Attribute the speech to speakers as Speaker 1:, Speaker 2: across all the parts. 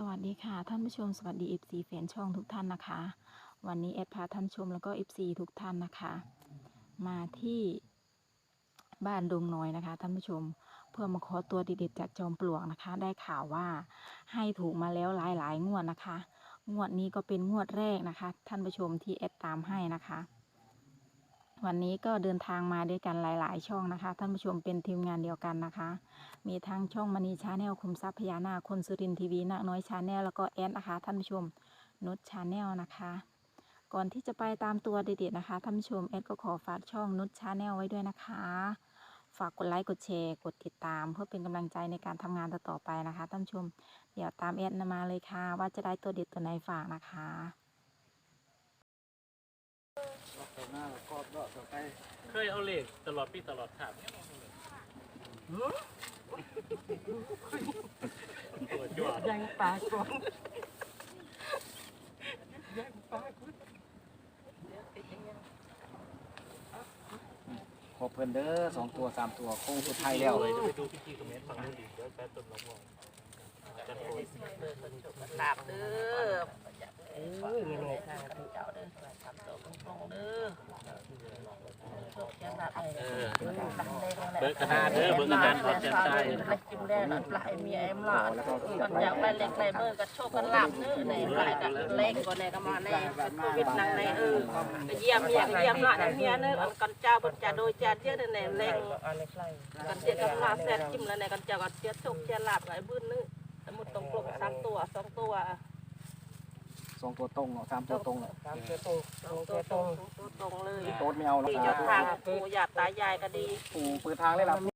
Speaker 1: สวัสดีค่ะ ท่านผู้ชมสวัสดีเอฟซีแฟนช่องทุกท่านนะคะ วันนี้แอดพาท่านชมแล้วก็เอฟซีทุกท่านนะคะ มาที่บ้านดงน้อยนะคะ ท่านผู้ชมเพื่อมาขอตัวเด็ดๆจากจอมปลวกนะคะ ได้ข่าวว่าให้ถูกมาแล้วหลายๆงวดนะคะ งวดนี้ก็เป็นงวดแรกนะคะ ท่านผู้ชมที่แอดตามให้นะคะ วันนี้ก็เดินทางมาด้วยกันหลาย ๆ ช่องนะคะ ท่านผู้ชมเป็นทีมงานเดียวกันนะคะ มีทั้งช่องมณีชาแนลคุมทรัพย์พญานาคคนสุรินทีวีนาน้อยชาแนลแล้วก็แอนนะคะ ท่านผู้ชมนุชชาแนลนะคะ ก่อนที่จะไปตามตัวเด็ดๆนะคะ ท่านผู้ชมแอนก็ขอฝากช่องนุชชาแนลไว้ด้วยนะคะ ฝากกดไลค์กดแชร์กดติดตาม เพื่อเป็นกำลังใจในการทำงานต่อๆไปนะคะท่านผู้ชมเดี๋ยวตามแอนมาเลยค่ะ ว่าจะได้ตัวเด็ดตัวไหนฝากนะคะ
Speaker 2: หน้าแล้วก็เลาะไป
Speaker 3: เคยเอาเหล็กตลอดปีตลอดถามย่
Speaker 2: ยังปลาก่อนยังปาก่อนขอบเพื่อนเด้อสองตัวสามตัวโค้งสุดท้ายแล้ว
Speaker 3: เลยจไปดูพี่พี่คอมเมนต์ฟังดูดีเดี๋ยวแป๊บต้นมะม่วงจัดโปรย
Speaker 4: ตาบเด้อ เออยังไงค่ะทุกเจ้าเด้อทำตัวตรงๆเด้อโชคจะแบบ
Speaker 3: เออ
Speaker 4: ตั้งได้ตรงไหน
Speaker 3: เบิกกรดาษเด้อเบิกกระดาษอแจมใจ
Speaker 4: จิ้มแรกปลายมีไอ้หล่อมันอยากไปเล็กไรเบิกกับโชคกันหลับเด้อในปลายกับเล็กก็ในก็มาในโควิดนังในเออเยี่ยมเยี่ยมเยี่ยมหล่อเมียเด้อกันเจ้าบนจ่าโดยจ่าเที่ยดในเล็กกันเที่ยวกันหล่อแซ่จิ้มแล้วในกันเจ้ากันเที่ยวโชคจะหลับไอ้บื้นนึกสมุดตรงกลงสามตัวสองตัว
Speaker 2: องตัวตรงเนาะสามตัวตรงเนาะ
Speaker 4: ตามตัวตรงตัวตรงเลย
Speaker 2: โต๊ดไม่เอาแล้ว
Speaker 4: ที่เจ้าปูหยา
Speaker 2: บตา
Speaker 5: ยายก็ดี ปูปืนทางได้ยล่ะ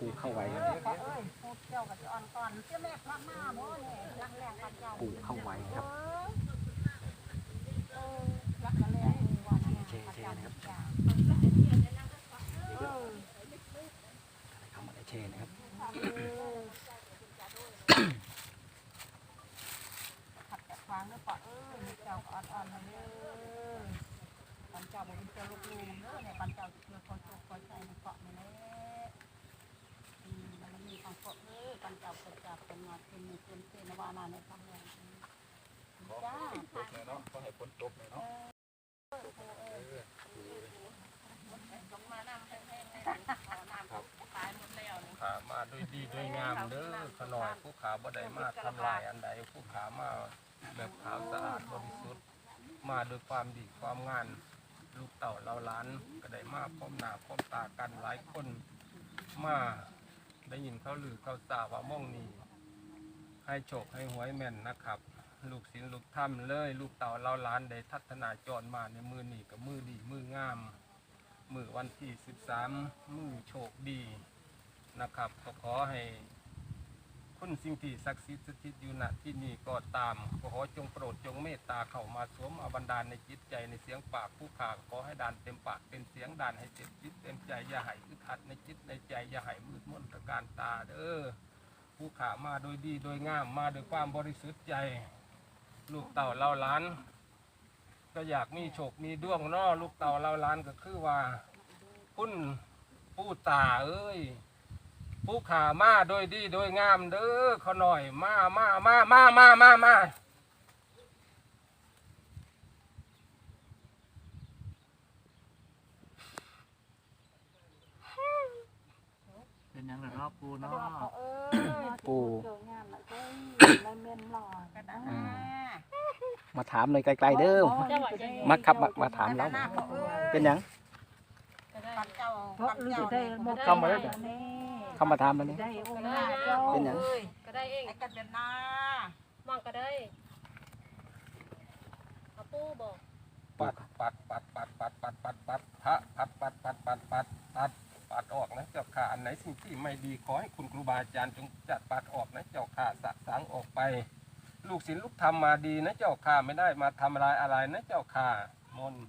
Speaker 5: ปูเข้าไว้ครับ
Speaker 2: ปูเข้าไว้ครับ
Speaker 6: จะอ่อนก่อนเจ้าแม่พระมาโม่เนี่ยรักแรงกันเจ้า
Speaker 2: ปลูกเข้าไว้ครับ
Speaker 6: เออรักกันแรงว่านะ
Speaker 2: เชเชนะครับ
Speaker 6: จ้า
Speaker 2: คำว่าเชนะครับ
Speaker 6: ขัดแต่ควางแล้วก็เออเจ้าก็อ่อนๆมาเด้อปันเจ้าบอกเป็นเจ้าลูกลูกเด้อเนี่ยปันเจ้าเพื่อคนโตคนใจในเกาะนี่แหละอืมมันมีความเกาะเด้อปันเจ้าเป็นจับเป็นงานเป็นมีเป็นเป็นวานาในคำแรงจ้า
Speaker 7: ตกเลยเนาะก็ให้ฝนตกเลยเนาะ
Speaker 6: ลงมาน้ำแห้งๆให้ขอน้ำตายหมดแล้วนี่
Speaker 5: ขา มาด้วยดีด้วยงามเด้อขน่อยผู้ขาบ่ได้มาทำลายอันใดผู้ขามาแบบขาวสะอาดบริสุทธิ์ มาด้วยความดีความงาน ลูกเต่าเราล้านก็ได้มาพร้อมหน้าพร้อมตากันหลายคนมาได้ยินเขาลือเขาสาว่าม่องนี้ให้โชคให้หวยแม่นนะครับ ลูกศิลลูกถ้ำเลย ลูกเต่าเราล้านได้ทัศนาจรมาในมือนี่กับมือดีมืองามมือวันที่ 13 มือโชคดี นะครับก็ขอให้คุณสิ่งที่ศักดิ์สิทธิ์สถิตอยู่ณที่นี่ก็ตามก็ขอจงโปรดจงเมตตาเข้ามาสวมอาบันดาลในจิตใจในเสียงปากผู้ขาขอให้ดานเต็มปากเป็นเสียงดานให้เต็มจิตเต็มใจอย่าให้อึดอัดในจิตในใจอย่าให้มืดมนตรการตาเด้อผู้ขามาโดยดีโดยงามมาโดยความบริสุทธิ์ใจ ลูกเต่าเล่าล้าน ก็อยากมีโชคมีดวงนอลูกเต่าเล่าล้านก็คือว่าคุณผู้ตาเอ้ย ผู้ขามาโดยดีโดยงามเด้อเขาหน่อยมามามามามามามา
Speaker 3: เป็นยังไงรอบปูเนาะ
Speaker 2: ปู
Speaker 4: ก็ได้
Speaker 2: มาถามเลยไกลๆเด้อมาครับมามาถามเราเป็นหยัง
Speaker 4: ปันเจ้า
Speaker 6: เพราะ
Speaker 4: ปัน
Speaker 6: รู้
Speaker 4: เจ้า
Speaker 6: จะได้ม
Speaker 2: เข้ามาแล้วจ้ะเข้ามาถามแล้วนี่
Speaker 6: ได้องค์หน้าเจ้า
Speaker 2: เป็นหยัง
Speaker 8: ก็ได้เอง
Speaker 4: ไอ้กันเป็นหน้าม
Speaker 8: องก็ได้เอาปูบอก
Speaker 5: ปัดปัดปัดปัดปัดปัดปัดปัดพระปัดปัดปัดปัดปัดปัดปัดออกนะเจ้าข่าอันไหนสิ่งที่ไม่ดีขอให้คุณครูบาอาจารย์จงจัดปัดออกนะเจ้าข่าสะสางออกไป ลูกศิลลูกทำมาดีนะเจ้าข่าไม่ได้มาทำลายอะไรนะเจ้าข่ามนต์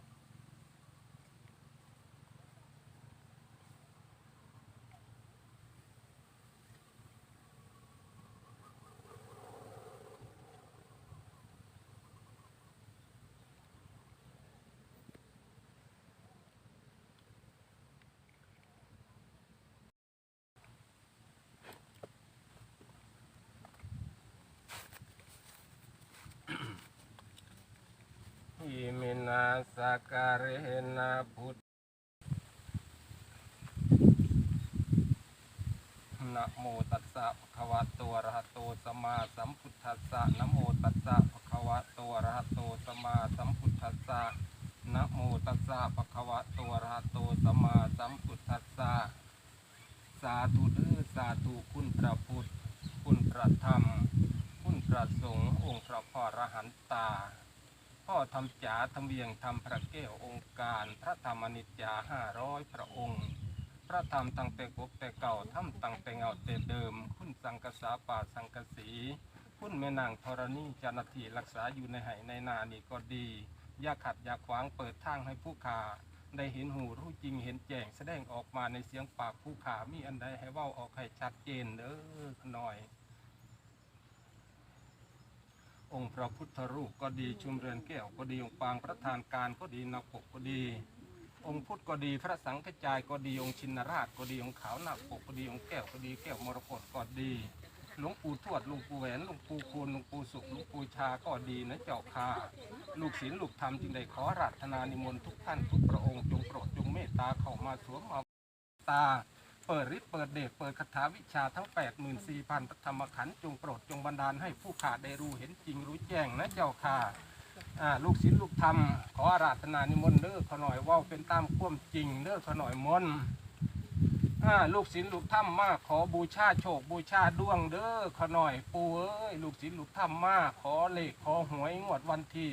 Speaker 5: อิมินาสกา รเรนะพุทธนะโมตัสสะภะคะวะโตอะระหะโตสัมมาสัมพุทธัสสะนะโมตัสสะภะคะวะโตอะระหะโตสัมมาสัมพุทธัสสะนะโมตัสสะภะคะวะโตอะระหะโตสัมมาสัมพุทธัสสะสาธุเด้อสาธุคุณพระพุทธ คุณพระธรรม คุณพระสงฆ์องค์พระพ่อรหันตา พ่อทำจ๋าทำเวียงทำพระแก้วองค์การ พระธรรมนิจจาห้าร้อยพระองค์ พระธรรมตั้งแต่กบแต่เก่าทำตั้งแต่เงาแต่เดิม คุณสังกษาป่าสังกสีคุณแม่นางธรณีจ้านทีรักษาอยู่ในไหในนานี่ก็ดีอย่าขัดอย่าขวางเปิดทางให้ผู้ขาได้เห็นหูรู้จริงเห็นแจ้งแสดงออกมาในเสียงปากผู้ขามีอันใดให้เว้าออกให้ชัดเจนเด้อขน่อย องค์พระพุทธรูปก็ดีชุมเรือนแก้วก็ดีองค์ปางประธานการก็ดีนักปกก็ดี องค์พุทธก็ดีพระสังฆจายก็ดีองค์ชินราชก็ดีองค์ขาวนาปกก็ดีองค์แก้วก็ดีแก้วมรกตก็ดีหลวงปู่ทวดหลวงปู่แหวนหลวงปู่คูณหลวงปู่สุขหลวงปู่ชาก็ดีนะเจ้าค่ะลูกศิลลูกธรรมจึงได้ขอราธนานิมนต์ทุกท่านทุกพระองค์จงโปรดจงเมตตาเข้ามาสวมเอาตา เปิดฤทธิ์เปิดเดชเปิดคาถาวิชาทั้ง 84,000พระธรรมขันธ์จงโปรดจงบันดาลให้ผู้ขาได้รู้เห็นจริงรู้แจ้งนะเจ้าค่ะลูกศิลลูกธรรม ขออาราธนานิมนต์เด้อขอหน่อยว่าเป็นตามความจริงเด้อขอหน่อยมนต์ลูกศิลลูกธรรมมาขอบูชาโชคบูชาดวงเด้อขอหน่อยปู่เอ้ยลูกศิลลูกธรรมมาขอเลขขอหวยงวดวันที่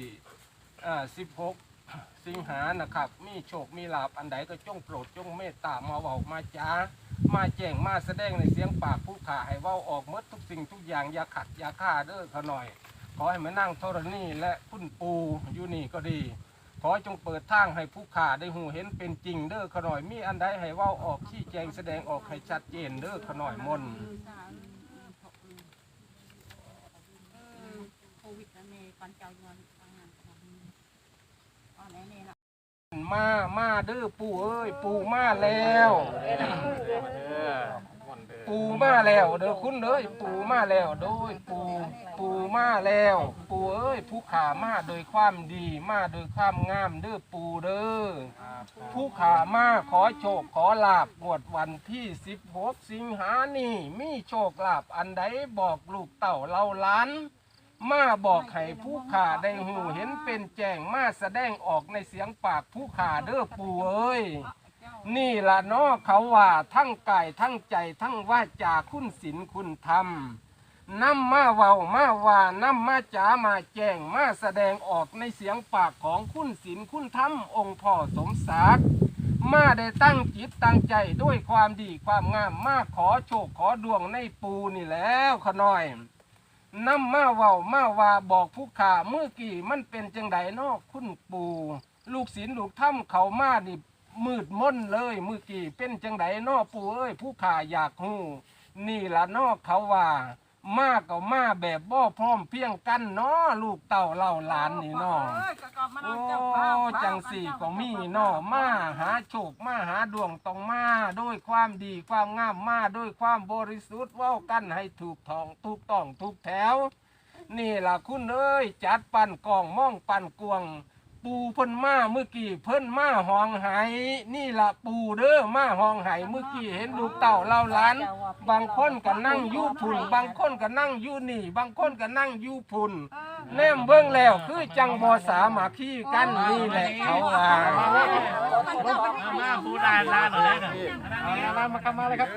Speaker 5: 16 สิงหานะครับ มีโชคมีลาบอันใดก็จงโปรดจงเมตตามาเว้ามาจ้า มาแจ้งมาแสดงในเสียงปากผู้ขาให้เว้าออกมดทุกสิ่งทุกอย่างอย่าขัดอย่าฆ่าเด้อเขาหน่อย ขอให้มานั่งธรณีและคุณปูอยู่นี่ก็ดี ขอจงเปิดทางให้ผู้ขาได้หูเห็นเป็นจริงเด้อเขาหน่อยมีอันใดให้เว้าออกชี้แจงแสดงออกให้ชัดเจนเด้อเขาหน่อยมน
Speaker 4: โควิดนี่ปันเจ้าเงินอ๋อไหนนี่นะ
Speaker 5: มามาเด้อปู่เอ้ย ปู่มาแล้วปู่มาแล้วเด้อคุณเอ้ยปู่มาแล้วโดยปู่ปู่มาแล้ว ปู่เอ้ยผู้ขามาโดยความดีมาโดยความงามเด้อปู่เด้อผู้ขามาขอโชคขอลาบงวดวันที่16สิงหานี่มีโชคลาบอันใดบอกลูกเต่าเราล้าน มาบอกให้ผู้ขาได้หูเห็นเป็นแจ้งมาแสดงออกในเสียงปากผู้ขาเด้อปู่เอ้ยนี่ละเนาะเขาว่าทั้งกายทั้งใจทั้งว่าจาคุณศีลคุณธรรมนำมาเว้ามาว่านำมาจามาแจ้งมาแสดงออกในเสียงปากของคุณศีลคุณธรรมองค์พ่อสมศักดิ์มาได้ตั้งจิตตั้งใจด้วยความดีความงามมาขอโชคขอดวงในปูนี่แล้วขน้อย นำมาเว้ามาว่าบอกผู้ขาเมื่อกี้มันเป็นจังไดนอกคุณปู่ลูกศิลลูกถ้ำเขามานี่มืดมนเลยเมื่อกี้เป็นจังไดนอปู่เอ้ยผู้ขาอยากหูนี่ละนอกเขาว่า มากก็มาแบบบ่พร้อมเพียงกันเนาะลูกเต่าเล่าหลานนี่เนาะโอ้จังสี่ก็มีเนาะมาหาโชคมาหาดวงต้องมาด้วยความดีความงามมาด้วยความบริสุทธิ์ว้ากันให้ถูกทองถูกต้องถูกแถว นี่ล่ะคุณเอ้ยจัดปั่นกองม่องปั่นกวง ปูเพิ่นมาเมื่อกี้เพิ่นมาห้องไหนี่ละปูเด้อมาห้องไหเมื่อกี้เห็นลูกเต่าเล่าหลาน บางคนก็นั่งอยู่พุ่น บางคนก็นั่งอยู่นี่ บางคนก็นั่งอยู่พุ่นแนมเบิ่งแล้วคือจังบ่สามัคคีกันนี่แหละเขาว่า
Speaker 3: มาพูดานลาหน่อยนะเอาลามาเข้ามาเลยครับ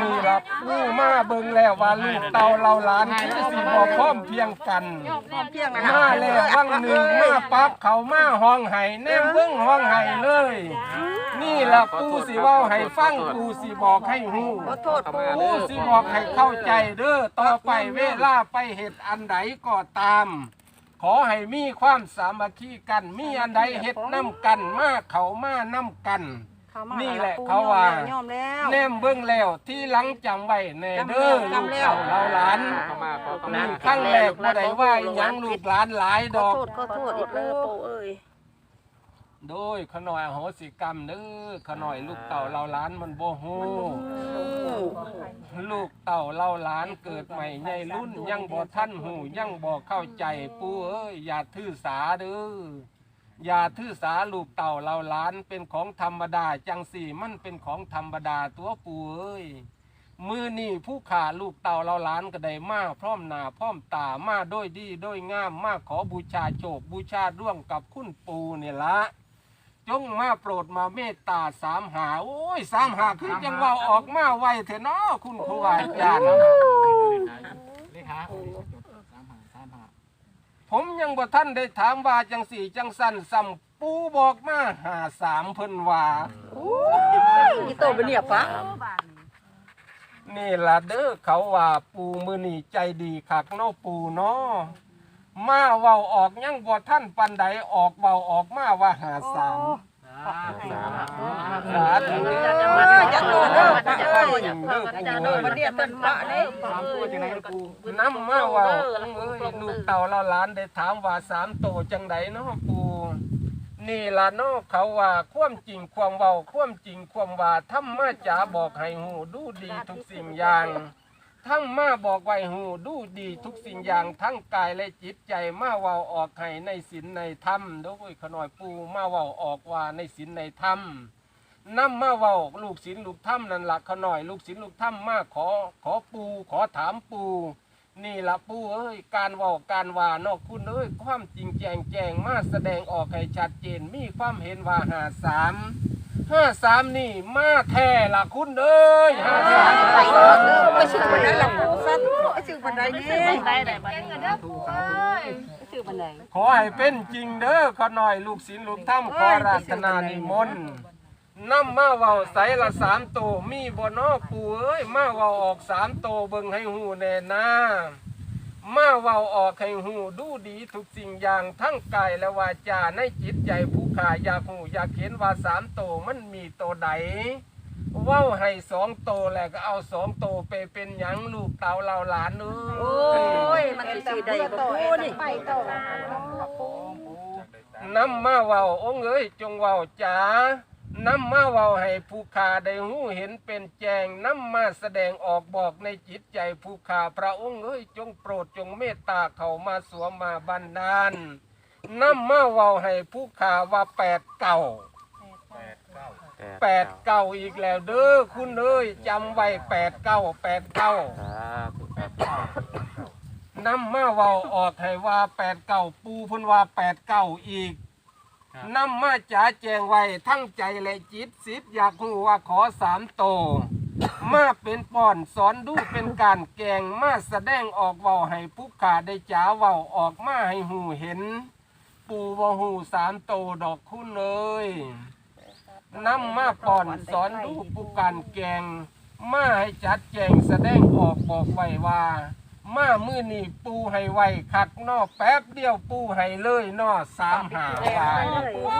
Speaker 5: นี่ล่ะปูมาเบิ่งแล้วว่าลูกเต่าเล่าหลานคือสิบ่พร้อมเพรียงกัน
Speaker 4: เพียงนะ
Speaker 5: มาแล้ววังหนึ่งมาปั๊บเขามาห้องไห้แนมเบิ่งห้องไห้เลย นี่ล่ะปูสิเว้าให้ฟังปูสิบอกให้ฮู้
Speaker 4: ขอโทษปู
Speaker 5: ปูสิบอกให้เข้าใจเด้อต่อไปเวลาไปเหตุอันใดก็ตามขอให้มีความสามัคคีกัน มีอันใดเฮ็ดน้ำกัน มาเขามาน้ำกัน นี่แหละเขาว่า
Speaker 4: ยอมแล้ว
Speaker 5: แนมเบิ่งแล้วที่หลังจำไว้แน่เด้อลูกเต่าเราหลาน
Speaker 2: เข้ามาขอเข้ามา
Speaker 5: นี่ครั้งแรกบ่ได้ว่าอิหยังลูกหลานหลาย
Speaker 4: ข
Speaker 5: ด
Speaker 4: อ
Speaker 5: อก
Speaker 4: โทษขอโทษอีกแล้วปูเอ้ย
Speaker 5: โดยขน่อยอโหสิกรรมเด้อขน่อยลูกเต่าเราหลานมันบ่ฮู้ลูกเต่าเราหลานเกิดใหม่ใหญ่รุ่นยังบ่ทันหูยังบ่เข้าใจปู่เอ้ยอย่าถือสาเด้อ อย่าถือสาลูกเต่าเราหลานเป็นของธรรมดา จังสี่มันเป็นของธรรมดาตัวปู่เอ้ยมือนี่ผู้ขาลูกเต่าเราหลานก็ได้มาพร้อมหน้าพร้อมตามาด้วยดีด้วยงามมาขอบูชาโชคบูชาร่วมกับคุณปู่นี่ยละจงมาโปรดมาเมตตาสามหา โอ้ยสามหาคือจังว่าออกมาไวเถอะเนาะคุณครูอาจารย์
Speaker 3: เลขาสามหาสามหา
Speaker 5: ผมยังบ่ท่านได้ถามว่าจังสี่จังสันสัมปูบอกมาหาสามเพิ่นว่า
Speaker 4: อีโตเป็นเนี่ยปะ
Speaker 5: นี่ล่ะเด้อเขาว่าปูมือนี่ใจดีคักเนาะปูเนาะมาเว้าออกยังบ่ท่านปันใดออกเว้าออกมาว่าหาสาม สาธุเด้อ
Speaker 4: จะมาจะโดน
Speaker 5: เด้อ
Speaker 4: จะ
Speaker 5: จะ
Speaker 4: โด
Speaker 5: เอ้
Speaker 4: น
Speaker 5: ยเด้อ
Speaker 4: จะ
Speaker 5: ปู
Speaker 4: โด
Speaker 5: เอ้
Speaker 4: นเดียเป็นพระนี่
Speaker 3: สามตัวจังไหนกู
Speaker 5: น้ำมาเว่าเอ้ยลูกเต่าเราหลานได้ถามว่าสามโตจังไดเนาะปูนี่ล่ะเนาะเขาว่าความจริงความเว้าความจริงความว่าธรรมาจ๋าบอกให้หูดูดีทุกสิ่งอย่าง ทั้งมาบอกไว้หูดูดีทุกสิ่งอย่างทั้งกายและจิตใจมาเว้าออกให้ในศีลในธรรมโดยขน่อยปูมาเว้าออกว่าในศีลในธรรมนำมาเว้าลูกศิลลูกถ้ำนั่นละเขน่อย ลูกศิลลูกถ้ำมาขอขอปูขอถามปูนี่ละปูเอ้ยการเว้าการว่านอกคุณเอ้ยความจริงแจงแจงมาแสดงออกให้ชัดเจนมีความเห็นว่าหาสาม ห้าสามนี่มาแท้ละคุณเอ้ยห้าสาม
Speaker 4: ไป
Speaker 5: ห้า
Speaker 4: เด้
Speaker 5: สาม
Speaker 4: อไปชื่อบันไดละปูสั้นไปชื่อบันไดนี่ได้ได้บันไดชื่อบันได
Speaker 5: ขอให้เป็นจริงเด้อเขาหน่อยลูกศิลลูกถ้ำขอราธนานิมนต์นำมาเว้าใสละสามโตวมีบ่นอปูเอ้ยมาเว้าออกสามโตวเบิ่งให้หูแน่นา มาเว้าออกให้หูดูดีทุกสิ่งอย่างทั้งกายและวาจาในจิตใจผู้ขาอยากหูอยากเห็นว่าสามโตวมันมีโตวใดเว้าให้สองโตวแล้วก็เอาสองโตวไปเป็นหยังลูกเต่าเราหลานเอ้
Speaker 4: โอ้
Speaker 5: ย
Speaker 4: ยมันสิได้บ่ปูนี่
Speaker 5: น้ำมาเว้าองค์เอ้ยจงเว้าจ๋า น้ำมาเว้าให้ผู้ขาได้หูเห็นเป็นแจงน้ำมาแสดงออกบอกในจิตใจผู้ขาพระองค์เอ้ยจงโปรดจงเมตตาเขามาสวมมาบันดาลน้ำมาเว้าให้ผู้ขาว่าแปดเก่าแปดเก่าอีกแล้วเด้อคุณเอ้ยจำไว้แปดเก้าแปดเก้า
Speaker 2: สาธุครับ
Speaker 5: นำมาเว้าออกให้ว่าแปดเก่าปูเพุ่นว่าแปดเก่าอีก นำมาจ๋าแจงไว้ทั้งใจและจิตสิบอยากหูว่าขอสามโต มาเป็นป้อนสอนดูเป็นการแกงมาแสดงออกเว้าให้ผู้ขาได้จ๋าเว้าออกมาให้หูเห็น ปูว่าหูสามโตดอกคุณเลยนำมาป้อนสอนดูผู้การแกงมาให้จัดแจงแสดงออกบอกไว้ว่า มามือนี่ปูให้ไวคักนอแป๊บเดียวปูให้เลยนอสามหาว่า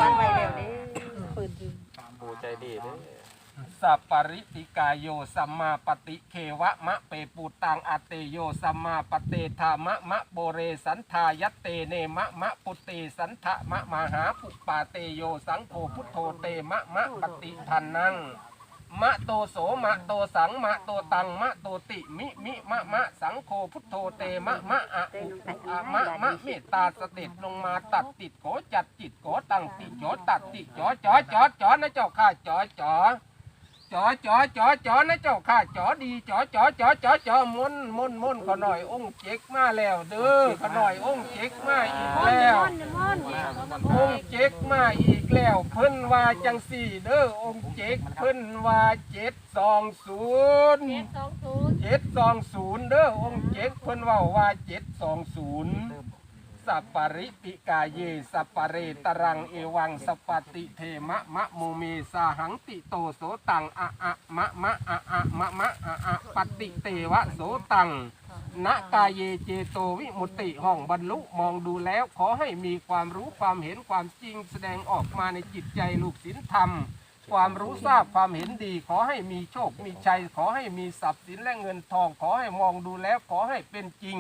Speaker 4: ปั้นไว้แล้วนี่
Speaker 2: ปูใจดีเด้
Speaker 5: สัปปริติกายโยสัมมาปฏิเควะมะเปปูตังอเตโยสัมมาปเตธามะมะโบเรสันทายเตเนมะมะปุตเตสันทะมะมหาปุปปาเตโยสังโฆพุทโธเตมะมะปฏิทันนัง มะโตโสมะโตสังมะโตตังมะโตติมิมิมะมะสังโฆพุทโธเตมะมะอะอุอะมะมะเมตตาสเด็จลงมาตัดติดโกจัดจิตโกตังติโจตัดติจอจอจอจอนะเจ้าข้าจอจอ จอจอจอจอนะเจ้าข้าจอดีจอจอจอจอจอมนมนมนขอหน่อยองค์เจ๊กมาแล้วเด้อขอหน่อยองค์เจ๊กมาอีกแล้ว องค์เจ๊กมาอีกแล้ว เพิ่นว่าจังสี่เด้อองค์เจ๊กเพิ่นว่าเจ็ดสองศูนย์เจ็ดสองศูนย์เด้อองค์เจ๊กเพิ่นเว่าว่าเจ็ดสองศูนย์ สัปปริปิกาเยสัปปเรตรังเอวังสปติเทมะมะโมเมสาหังติโตโสตังอะอะมะมะอะอะมะมะอะอะปฏิเตวะโสตังณกายเยเจโตวิมุตติห้องบรรลุมองดูแล้ว ขอให้มีความรู้ความเห็นความจริงแสดงออกมาในจิตใจลูกศิลธรรม ความรู้ทราบความเห็นดี ขอให้มีโชคมีชัย ขอให้มีทรัพย์สินและเงินทอง ขอให้มองดูแล้วขอให้เป็นจริง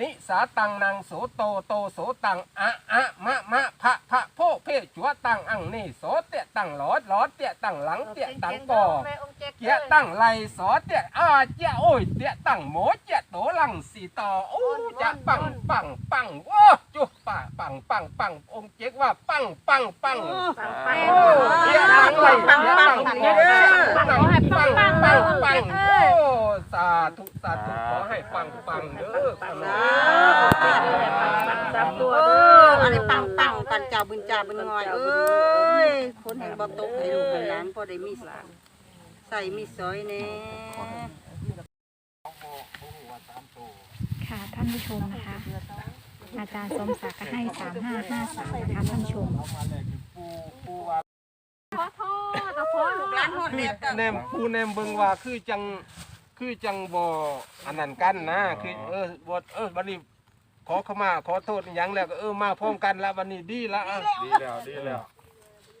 Speaker 5: นิสาตังนางโสโตโตโสตังอะอะมะมะพะพะโพเพจัวตังอังนี่โสเตะตังหลอดหลอดเตะตังหลังเตะตังก่อเจียตังไหลสอเจียอาเจียโอ้ยเจียตั้งหมอเจียโตหลังสีต่อโอ้จะปังปังปังโอ้จุป่าปังปังปังองค์เจ๊กว่าปังปังปังโอ้เจียตังไหลเจียตั้งเจียตังปังปังปังโอ้สาธุสาธุขอให้ปังปังเด้อขอร้อง
Speaker 4: เอออะไรปังปังๆกันเจ้าบุญจ่าบุญงอยเอ้ยคนแห่งบ่ตกให้ลูกให้หลานพอได้มีใส่มีซอยแน่
Speaker 1: ค่ะท่านผู้ชมนะคะ อาจารย์สมศักดิ์ก็ให้สามห้าห้าสามนะคะท่านผู้ชม
Speaker 4: ร้านฮอดเรียบ
Speaker 5: แนมผู้แนมเบิ่งว่าคือจัง คือจังบ่อันนั้นกันนะคือเออบ่เออวันนี้ขอเข้ามาขอโทษอหยังแล้วก็เออมาพร้อมกันแล้ววันนี้ดีละอะ
Speaker 3: ดีแล้วดีแล้ว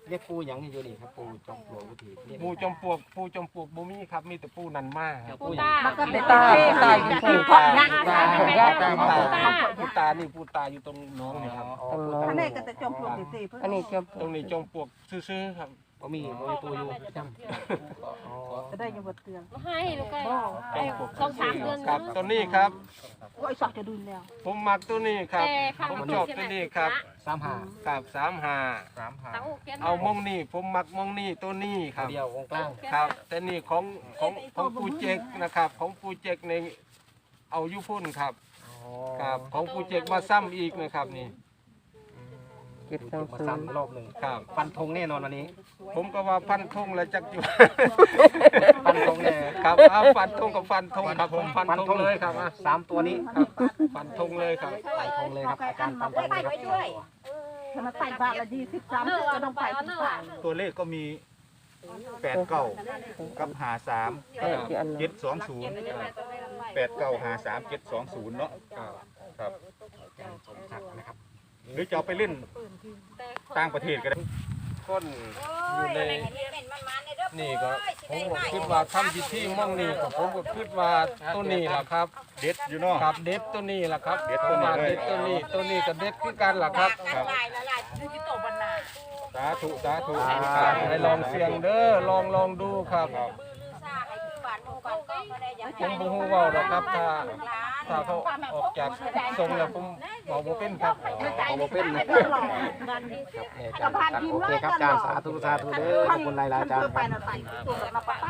Speaker 2: เรียกปูหยังอยู่นี่ครับปูจอมปลวกวิธีเรียก
Speaker 5: ปูจอมปลวกปูจอมปลวกบ่มีครับมีแต่ปูนันมาครับ
Speaker 2: ปูหยัง
Speaker 4: มันก็เป็น
Speaker 5: ตา
Speaker 4: ตา
Speaker 5: ปูตาปูตาปูตาปูตานี่ปูตาอยู่ตรงน้องนี่ครับ
Speaker 4: อันนี้ก็จะจมปลวกสิเพิ่นอันนี้จม
Speaker 5: ตรงนี้จอมปลวกซื่อๆครับ
Speaker 2: บ่มีบ่มีปูอยู่จำ
Speaker 4: จะได้อยู่บนเตียง
Speaker 6: ให้ลูกไก่
Speaker 5: จอมปลวก
Speaker 6: สองสามเดือน
Speaker 5: ครับตัวนี้ครับ
Speaker 4: โอ้ยสักจะดุนแล้ว
Speaker 5: ผมมักตัวนี้ครับ
Speaker 6: แต่ข้าง
Speaker 5: ผม
Speaker 6: มัน
Speaker 5: ชอบตัวนี้ครับ
Speaker 2: สามหา
Speaker 5: ครับสามห้า
Speaker 3: สามหา
Speaker 6: ตังเขียน
Speaker 5: เอามองนี่ผมมักมองนี่ตัวนี้ครับ
Speaker 2: เดียววงกลาง
Speaker 5: ครับ แต่นี่ของของของปูเจกนะครับ ของปูเจกในเอาอยุพุ่นครับครับของปูเจกมาซ้ำอีกนะครับนี่
Speaker 2: มาซ้ำรอบหนึ่ง
Speaker 5: ครับ
Speaker 2: ฟันธงแน่นอนวันนี้
Speaker 5: ผมก็ว่าฟันธงแล้วจักอยู่
Speaker 2: ฟันธงแน่
Speaker 5: ครับเอาฟันธงกับฟันธงครับผมฟันธงเลยครับอะ
Speaker 2: สามตัวนี้
Speaker 5: ครับฟันธงเลยครับ
Speaker 2: ใส่ธงเลยครับอาจารย์ฟันธงเลยครับ
Speaker 4: ถ้ามาใส่บาทละยี่สิบสามก็ต้องไปที่ฝ่าย
Speaker 3: ตัวเลขก็มีแปดเก้ากับหาสามเจ็ดสองศูนย์แปดเก้าหาสามเจ็ดสองศูนย์เนาะครับ
Speaker 2: สมศักดิ์นะครับ
Speaker 3: หรือจะเอาไปเล่นต่างประเทศก็ได้
Speaker 5: คนอยู่ในนี่ก็ผมก็คิดว่าทำพิธีมั่งนี่ก็ผมก็คิดว่าตัวนี้แหละครับ
Speaker 3: เด็ดอยู่เนาะ
Speaker 5: ครับเด็ดตัวนี้แหละครับ
Speaker 3: เด็ดตัวนี้เลย
Speaker 5: เด็ดตัวนี้ตัวนี้ก็เด็ดคือกันล่ะครับ
Speaker 3: ครับสาธุสาธุ
Speaker 5: ครับให้ลองเสียงเด้อลองลองดูครับผมบ่ฮู้เว้าหรอกครับถ้า ถ้าเขาออกจากทรงแล้วผมบอกบ่เป็นครับ
Speaker 2: เอาบ่เป็นนะครับเอ่ออาจารย์ครับโอเคครับอาจารย์สาธุสาธุเด้อขอบคุณหลายๆอาจารย์ค
Speaker 4: ไป
Speaker 2: รับ
Speaker 4: นะใส่ตัวมาไป